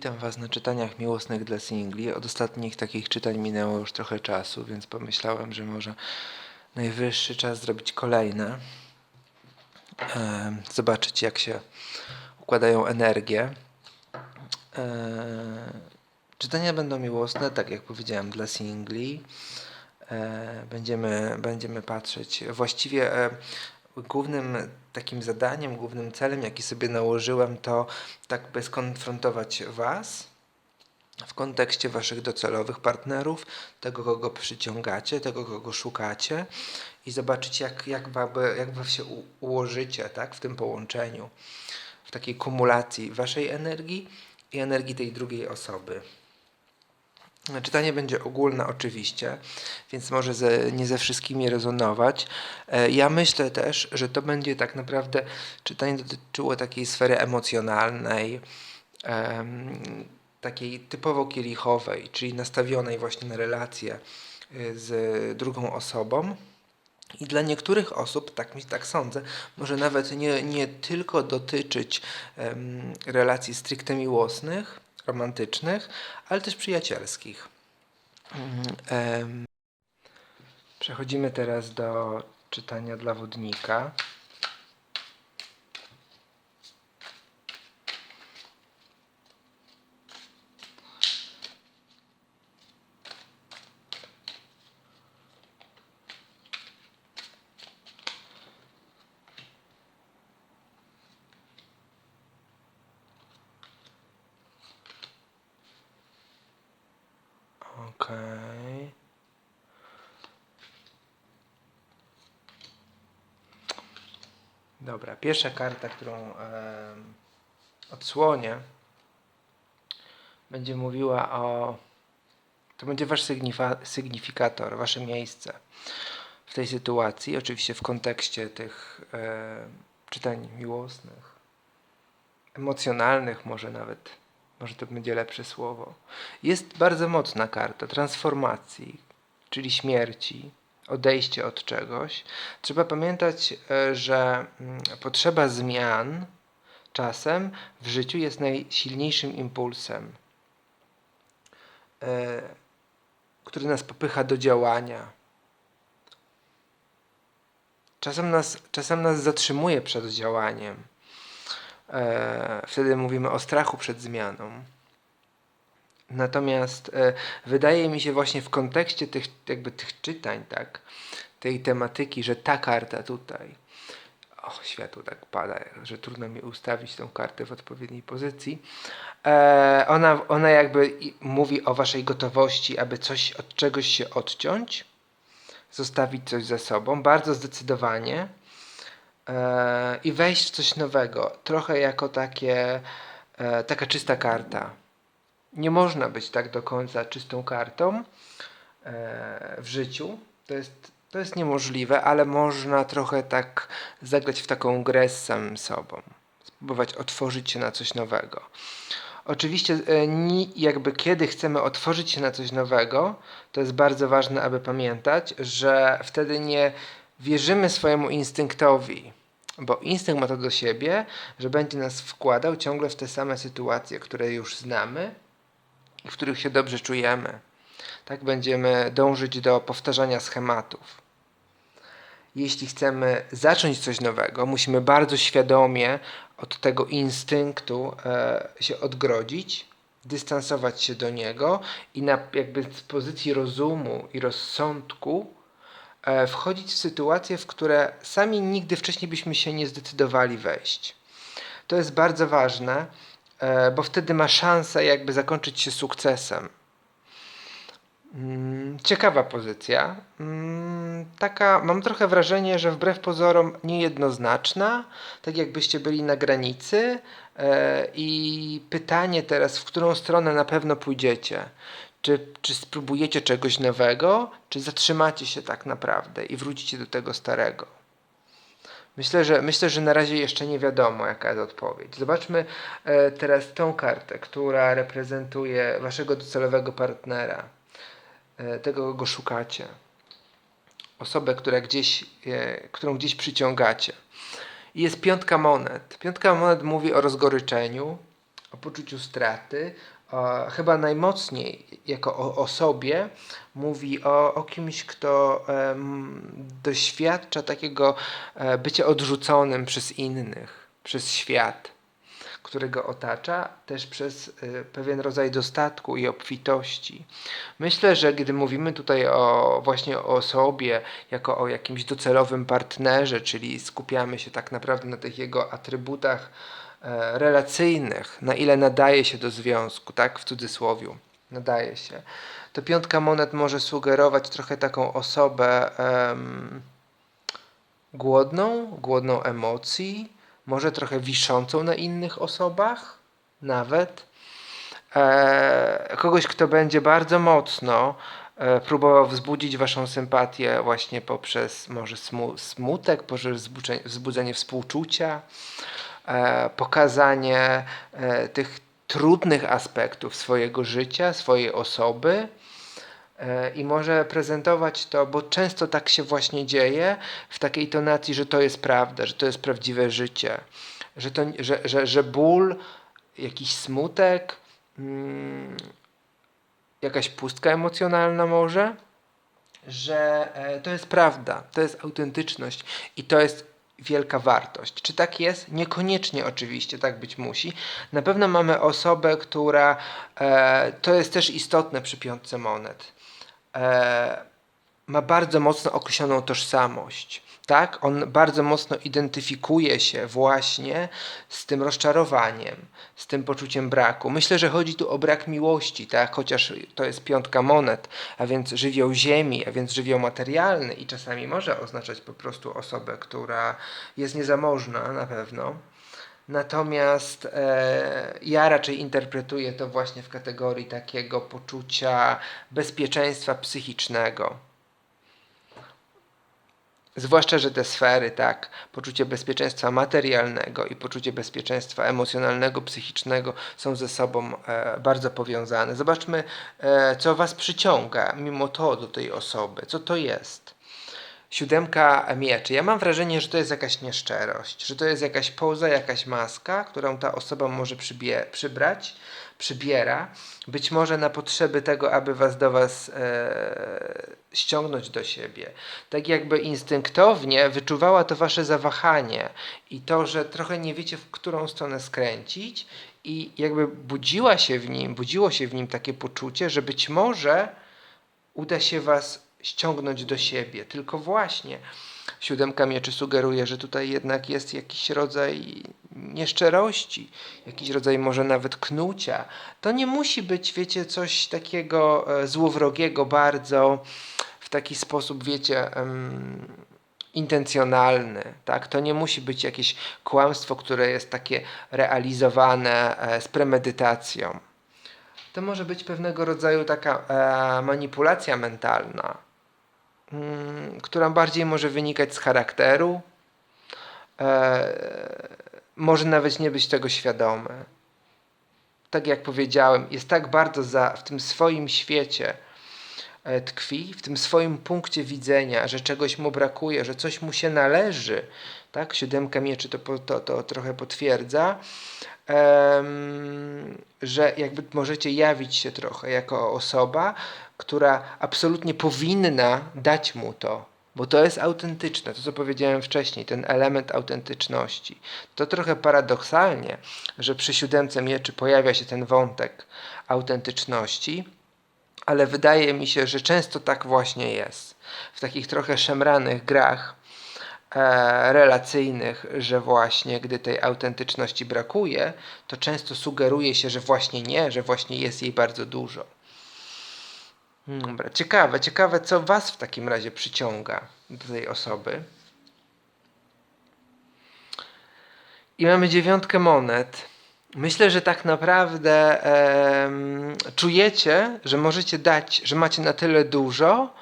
Witam Was na czytaniach miłosnych dla singli. Od ostatnich takich czytań minęło już trochę czasu, więc pomyślałem, że może najwyższy czas zrobić kolejne. Zobaczyć, jak się układają energie. E, Czytania będą miłosne, tak jak powiedziałem, dla singli. E, Będziemy, będziemy patrzeć. Właściwie e, głównym takim zadaniem, głównym celem, jaki sobie nałożyłem, to tak by skonfrontować Was w kontekście Waszych docelowych partnerów, tego, kogo przyciągacie, tego, kogo szukacie i zobaczyć, jak, jak, wy, jak wy się ułożycie tak, w tym połączeniu, w takiej kumulacji Waszej energii i energii tej drugiej osoby. Czytanie będzie ogólne oczywiście, więc może ze, nie ze wszystkimi rezonować. E, Ja myślę też, że to będzie tak naprawdę czytanie dotyczyło takiej sfery emocjonalnej, em, takiej typowo kielichowej, czyli nastawionej właśnie na relacje y, z drugą osobą. I dla niektórych osób, tak mi tak sądzę, może nawet nie, nie tylko dotyczyć relacji stricte miłosnych, romantycznych, ale też przyjacielskich. Przechodzimy teraz do czytania dla wodnika. Okej. Dobra, pierwsza karta, którą em, odsłonię, będzie mówiła o. To będzie wasz sygnifikator, wasze miejsce w tej sytuacji, oczywiście w kontekście tych e, czytań miłosnych, emocjonalnych, może nawet, może to będzie lepsze słowo. Jest bardzo mocna karta transformacji, czyli śmierci, odejście od czegoś. Trzeba pamiętać, e, że mm, potrzeba zmian czasem w życiu jest najsilniejszym impulsem, e, który nas popycha do działania. Czasem nas, czasem nas zatrzymuje przed działaniem. E, Wtedy mówimy o strachu przed zmianą. Natomiast e, wydaje mi się właśnie w kontekście tych, jakby tych czytań, tak, tej tematyki, że ta karta tutaj, o, światło tak pada, że trudno mi ustawić tą kartę w odpowiedniej pozycji. E, ona, ona jakby mówi o waszej gotowości, aby coś od czegoś się odciąć, zostawić coś za sobą, bardzo zdecydowanie e, i wejść w coś nowego, trochę jako takie, e, taka czysta karta nie można być tak do końca czystą kartą e, w życiu. To jest, to jest niemożliwe, ale można trochę tak zagrać w taką grę z samym sobą. Spróbować otworzyć się na coś nowego. Oczywiście, e, jakby kiedy chcemy otworzyć się na coś nowego, to jest bardzo ważne, aby pamiętać, że wtedy nie wierzymy swojemu instynktowi, bo instynkt ma to do siebie, że będzie nas wkładał ciągle w te same sytuacje, które już znamy, w których się dobrze czujemy. Tak będziemy dążyć do powtarzania schematów. Jeśli chcemy zacząć coś nowego, musimy bardzo świadomie od tego instynktu e, się odgrodzić, dystansować się do niego i na, jakby z pozycji rozumu i rozsądku e, wchodzić w sytuacje, w które sami nigdy wcześniej byśmy się nie zdecydowali wejść. To jest bardzo ważne, bo wtedy ma szansę jakby zakończyć się sukcesem. Mm, Ciekawa pozycja. Mm, Taka, mam trochę wrażenie, że wbrew pozorom niejednoznaczna, tak jakbyście byli na granicy. e, I pytanie teraz, w którą stronę na pewno pójdziecie? Czy, czy spróbujecie czegoś nowego, czy zatrzymacie się tak naprawdę i wrócicie do tego starego? Myślę, że myślę, że na razie jeszcze nie wiadomo, jaka jest odpowiedź. Zobaczmy e, teraz tą kartę, która reprezentuje waszego docelowego partnera, e, tego, kogo szukacie. Osobę, która gdzieś, e, którą gdzieś przyciągacie. I jest piątka monet. Piątka monet mówi o rozgoryczeniu, o poczuciu straty, o, chyba najmocniej jako o osobie mówi o, o kimś, kto doświadcza takiego e, bycia odrzuconym przez innych, przez świat, który go otacza, też przez e, pewien rodzaj dostatku i obfitości. Myślę, że gdy mówimy tutaj o właśnie o osobie, jako o jakimś docelowym partnerze, czyli skupiamy się tak naprawdę na tych jego atrybutach, relacyjnych, na ile nadaje się do związku, tak w cudzysłowie, nadaje się, to piątka monet może sugerować trochę taką osobę em, głodną, głodną emocji, może trochę wiszącą na innych osobach, nawet. E, kogoś, kto będzie bardzo mocno e, próbował wzbudzić waszą sympatię właśnie poprzez może smu, smutek, poprzez wzbudzenie, współczucia, e, pokazanie e, tych trudnych aspektów swojego życia, swojej osoby e, i może prezentować to, bo często tak się właśnie dzieje, w takiej tonacji, że to jest prawda, że to jest prawdziwe życie, że, to, że, że, że ból, jakiś smutek, mm, jakaś pustka emocjonalna może, że e, to jest prawda, to jest autentyczność i to jest wielka wartość. Czy tak jest? Niekoniecznie oczywiście tak być musi. Na pewno mamy osobę, która e, to jest też istotne przy piątce monet. E, ma bardzo mocno określoną tożsamość. Tak? On bardzo mocno identyfikuje się właśnie z tym rozczarowaniem, z tym poczuciem braku. Myślę, że chodzi tu o brak miłości, tak? chociaż to jest piątka monet, a więc żywioł ziemi, a więc żywioł materialny i czasami może oznaczać po prostu osobę, która jest niezamożna na pewno. Natomiast e, ja raczej interpretuję to właśnie w kategorii takiego poczucia bezpieczeństwa psychicznego. Zwłaszcza, że te sfery, tak, poczucie bezpieczeństwa materialnego i poczucie bezpieczeństwa emocjonalnego, psychicznego są ze sobą e, bardzo powiązane. Zobaczmy, e, co Was przyciąga mimo to do tej osoby. Co to jest? Siódemka mieczy. Ja mam wrażenie, że to jest jakaś nieszczerość, że to jest jakaś poza, jakaś maska, którą ta osoba może przybie, przybrać, przybiera, być może na potrzeby tego, aby was do was e, ściągnąć do siebie. Tak jakby instynktownie wyczuwała to wasze zawahanie i to, że trochę nie wiecie, w którą stronę skręcić i jakby budziła się w nim, budziło się w nim takie poczucie, że być może uda się was ściągnąć do siebie. Tylko właśnie siódemka mieczy sugeruje, że tutaj jednak jest jakiś rodzaj nieszczerości, jakiś rodzaj może nawet knucia. To nie musi być, wiecie, coś takiego e, złowrogiego bardzo, w taki sposób, wiecie, um, intencjonalny, tak? To nie musi być jakieś kłamstwo, które jest takie realizowane e, z premedytacją. To może być pewnego rodzaju taka e, manipulacja mentalna, mm, która bardziej może wynikać z charakteru, e, może nawet nie być tego świadomy. Tak jak powiedziałem, jest tak bardzo za, w tym swoim świecie e, tkwi, w tym swoim punkcie widzenia, że czegoś mu brakuje, że coś mu się należy. Tak? Siódemka mieczy to, to, to trochę potwierdza, um, że jakby możecie jawić się trochę jako osoba, która absolutnie powinna dać mu to, bo to jest autentyczne, to co powiedziałem wcześniej, ten element autentyczności. To trochę paradoksalnie, że przy siódemce mieczy pojawia się ten wątek autentyczności, ale wydaje mi się, że często tak właśnie jest. W takich trochę szemranych grach e, relacyjnych, że właśnie gdy tej autentyczności brakuje, to często sugeruje się, że właśnie nie, że właśnie jest jej bardzo dużo. Dobra, ciekawe, ciekawe, co Was w takim razie przyciąga do tej osoby. I mamy dziewiątkę monet. Myślę, że tak naprawdę e, czujecie, że możecie dać, że macie na tyle dużo,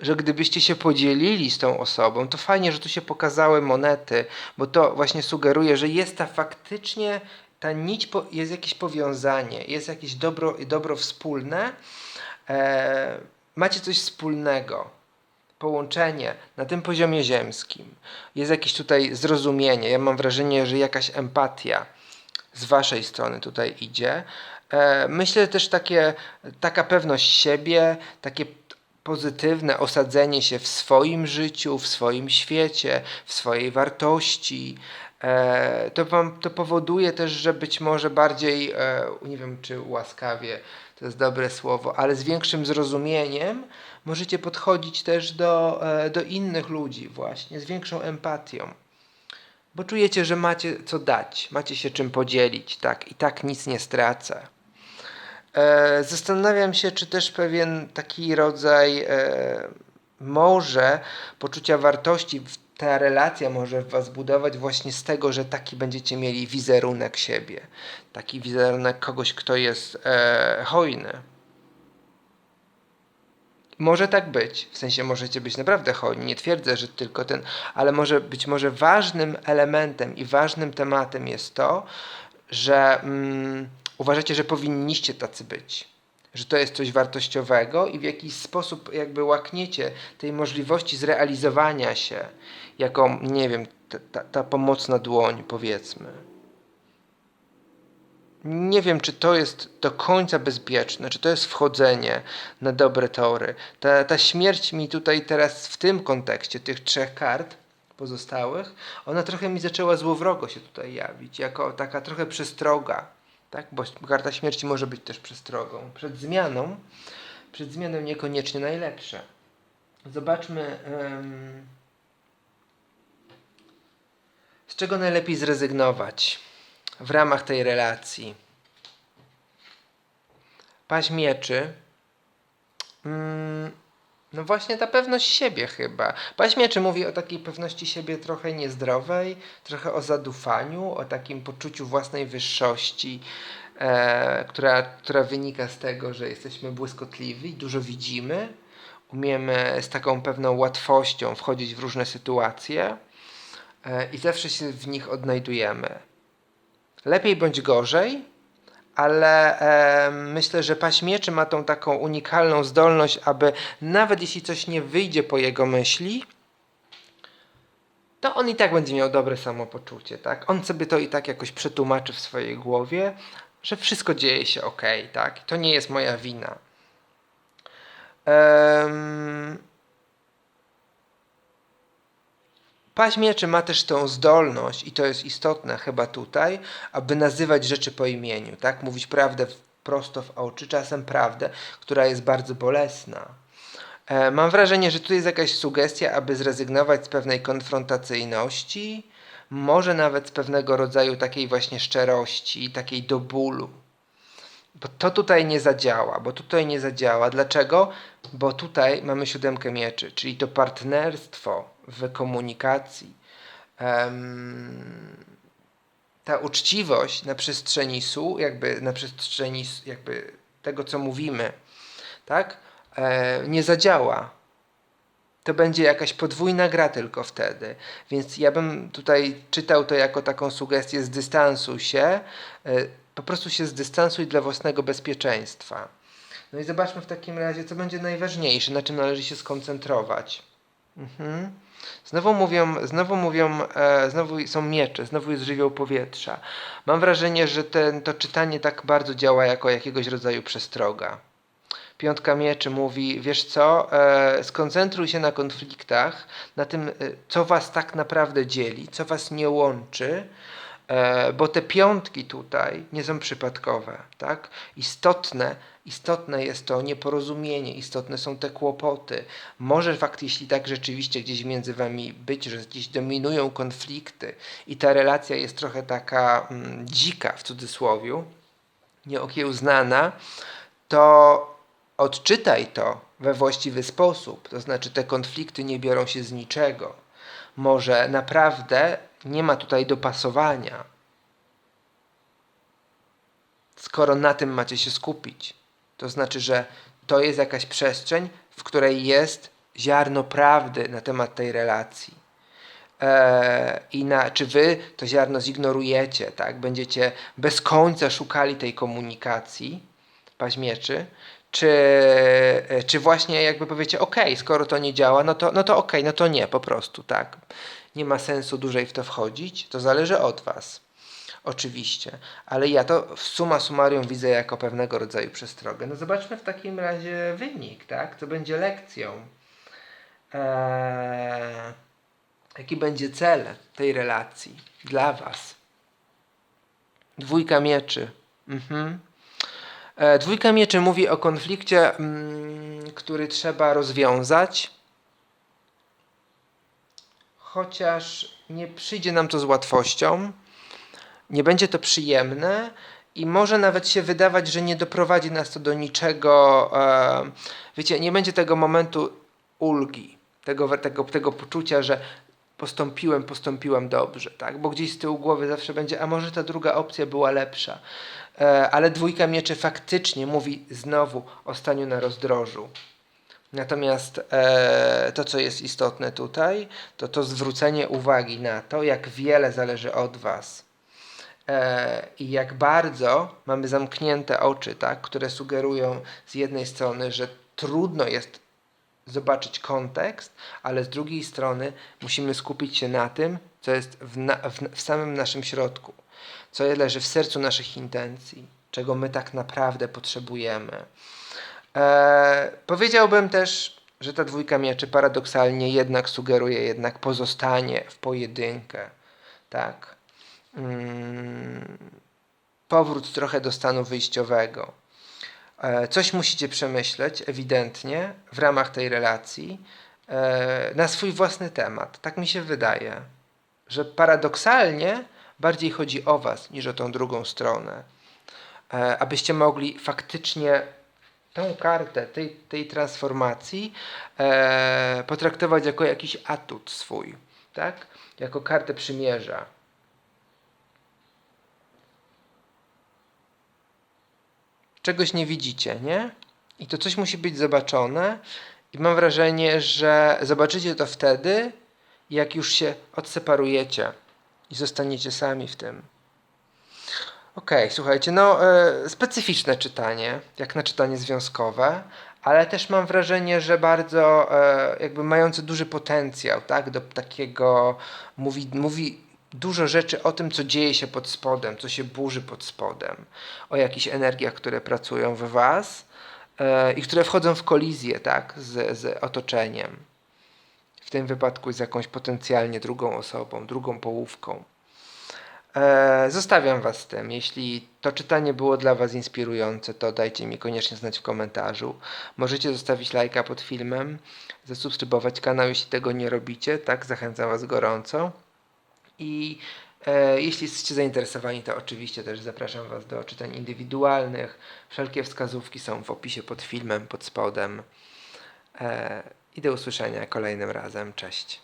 że gdybyście się podzielili z tą osobą, to fajnie, że tu się pokazały monety, bo to właśnie sugeruje, że jest ta faktycznie, ta nić, jest jakieś powiązanie, jest jakieś dobro, dobro wspólne, e, macie coś wspólnego, połączenie na tym poziomie ziemskim. Jest jakieś tutaj zrozumienie. Ja mam wrażenie, że jakaś empatia z waszej strony tutaj idzie. E, myślę też takie, taka pewność siebie, takie pozytywne osadzenie się w swoim życiu, w swoim świecie, w swojej wartości. E, to, wam, to powoduje też, że być może bardziej, e, nie wiem czy łaskawie to jest dobre słowo, ale z większym zrozumieniem możecie podchodzić też do, e, do innych ludzi, właśnie, z większą empatią. Bo czujecie, że macie co dać, macie się czym podzielić, tak, i tak nic nie stracę. E, zastanawiam się, czy też pewien taki rodzaj e, może poczucia wartości, ta relacja może w Was budować właśnie z tego, że taki będziecie mieli wizerunek siebie. Taki wizerunek kogoś, kto jest e, hojny. Może tak być, w sensie możecie być naprawdę hojni, nie twierdzę, że tylko ten, ale może być może ważnym elementem i ważnym tematem jest to, że mm, uważacie, że powinniście tacy być. Że to jest coś wartościowego i w jakiś sposób jakby łakniecie tej możliwości zrealizowania się jako, nie wiem, ta, ta, ta pomocna dłoń, powiedzmy. Nie wiem, czy to jest do końca bezpieczne, czy to jest wchodzenie na dobre tory. Ta, ta śmierć mi tutaj teraz w tym kontekście tych trzech kart pozostałych, ona trochę mi zaczęła złowrogo się tutaj jawić, jako taka trochę przestroga tak? Bo karta śmierci może być też przestrogą. Przed zmianą, przed zmianą niekoniecznie najlepsze. Zobaczmy, um, z czego najlepiej zrezygnować w ramach tej relacji. Paź mieczy. Um, no właśnie ta pewność siebie chyba. Paźmieczy mówi o takiej pewności siebie trochę niezdrowej, trochę o zadufaniu, o takim poczuciu własnej wyższości, e, która, która wynika z tego, że jesteśmy błyskotliwi, dużo widzimy, umiemy z taką pewną łatwością wchodzić w różne sytuacje e, i zawsze się w nich odnajdujemy. Lepiej bądź gorzej, ale e, myślę, że paśmieczy ma tą taką unikalną zdolność, aby nawet jeśli coś nie wyjdzie po jego myśli, to on i tak będzie miał dobre samopoczucie, tak? On sobie to i tak jakoś przetłumaczy w swojej głowie, że wszystko dzieje się ok, tak? To nie jest moja wina. Paź mieczy ma też tą zdolność, i to jest istotne chyba tutaj, aby nazywać rzeczy po imieniu, tak? Mówić prawdę prosto w oczy, czasem prawdę, która jest bardzo bolesna. E, mam wrażenie, że tu jest jakaś sugestia, aby zrezygnować z pewnej konfrontacyjności, może nawet z pewnego rodzaju takiej właśnie szczerości, takiej do bólu. Bo to tutaj nie zadziała, bo tutaj nie zadziała. Dlaczego? Bo tutaj mamy siódemkę mieczy, czyli to partnerstwo w komunikacji. Ta uczciwość na przestrzeni su, jakby na przestrzeni jakby tego, co mówimy, tak, e, nie zadziała to będzie jakaś podwójna gra tylko wtedy. Więc ja bym tutaj czytał to jako taką sugestię z dystansu się, e, po prostu się zdystansuj dla własnego bezpieczeństwa. No i zobaczmy w takim razie, co będzie najważniejsze, na czym należy się skoncentrować. Mhm. Znowu mówią, znowu mówią, e, znowu są miecze, znowu jest żywioł powietrza. Mam wrażenie, że ten, to czytanie tak bardzo działa jako jakiegoś rodzaju przestroga. Piątka Mieczy mówi, wiesz co, e, skoncentruj się na konfliktach, na tym, e, co was tak naprawdę dzieli, co was nie łączy, bo te piątki tutaj nie są przypadkowe, tak? Istotne, istotne jest to nieporozumienie, istotne są te kłopoty. Może fakt, jeśli tak rzeczywiście gdzieś między wami być, że gdzieś dominują konflikty i ta relacja jest trochę taka mm, dzika w cudzysłowie, nieokiełznana, to Odczytaj to we właściwy sposób, to znaczy te konflikty nie biorą się z niczego. Może naprawdę nie ma tutaj dopasowania. Skoro na tym macie się skupić, to znaczy, że to jest jakaś przestrzeń, w której jest ziarno prawdy na temat tej relacji. Eee, I na, czy wy to ziarno zignorujecie, tak? Będziecie bez końca szukali tej komunikacji, paźmieczy, czy, e, czy właśnie jakby powiecie, ok, skoro to nie działa, no to, no to ok, no to nie, po prostu, tak. Nie ma sensu dłużej w to wchodzić, to zależy od Was. Oczywiście, ale ja to w summa summarum widzę jako pewnego rodzaju przestrogę. No zobaczmy w takim razie wynik, tak? Co będzie lekcją? Eee, jaki będzie cel tej relacji dla Was? Dwójka mieczy. Mhm. E, dwójka mieczy mówi o konflikcie, mm, który trzeba rozwiązać, chociaż nie przyjdzie nam to z łatwością, nie będzie to przyjemne i może nawet się wydawać, że nie doprowadzi nas to do niczego. E, wiecie, nie będzie tego momentu ulgi, tego, tego, tego poczucia, że postąpiłem, postąpiłem dobrze, tak? Bo gdzieś z tyłu głowy zawsze będzie, a może ta druga opcja była lepsza. E, ale dwójka mieczy faktycznie mówi znowu o staniu na rozdrożu. Natomiast e, to, co jest istotne tutaj, to to zwrócenie uwagi na to, jak wiele zależy od Was e, i jak bardzo mamy zamknięte oczy, tak, które sugerują z jednej strony, że trudno jest zobaczyć kontekst, ale z drugiej strony musimy skupić się na tym, co jest w, na, w, w samym naszym środku, co leży w sercu naszych intencji, czego my tak naprawdę potrzebujemy. E, powiedziałbym też, że ta dwójka mieczy paradoksalnie jednak sugeruje jednak pozostanie w pojedynkę, tak? Mm, powrót trochę do stanu wyjściowego. E, coś musicie przemyśleć, ewidentnie, w ramach tej relacji, e, na swój własny temat. Tak mi się wydaje, że paradoksalnie bardziej chodzi o Was niż o tą drugą stronę. E, abyście mogli faktycznie tę kartę tej, tej transformacji e, potraktować jako jakiś atut swój, tak? Jako kartę przymierza. Czegoś nie widzicie, nie? I to coś musi być zobaczone i mam wrażenie, że zobaczycie to wtedy, jak już się odseparujecie i zostaniecie sami w tym. Okej, słuchajcie, no e, specyficzne czytanie, jak na czytanie związkowe, ale też mam wrażenie, że bardzo e, jakby mające duży potencjał, tak, do takiego, mówi, mówi dużo rzeczy o tym, co dzieje się pod spodem, co się burzy pod spodem, o jakichś energiach, które pracują w was e, i które wchodzą w kolizję, tak, z, z otoczeniem. W tym wypadku z jakąś potencjalnie drugą osobą, drugą połówką. E, zostawiam Was z tym. Jeśli to czytanie było dla Was inspirujące, to dajcie mi koniecznie znać w komentarzu. Możecie zostawić lajka pod filmem, zasubskrybować kanał, jeśli tego nie robicie. Tak, zachęcam Was gorąco. I e, jeśli jesteście zainteresowani, to oczywiście też zapraszam Was do czytań indywidualnych. Wszelkie wskazówki są w opisie pod filmem, pod spodem. E, I do usłyszenia kolejnym razem. Cześć.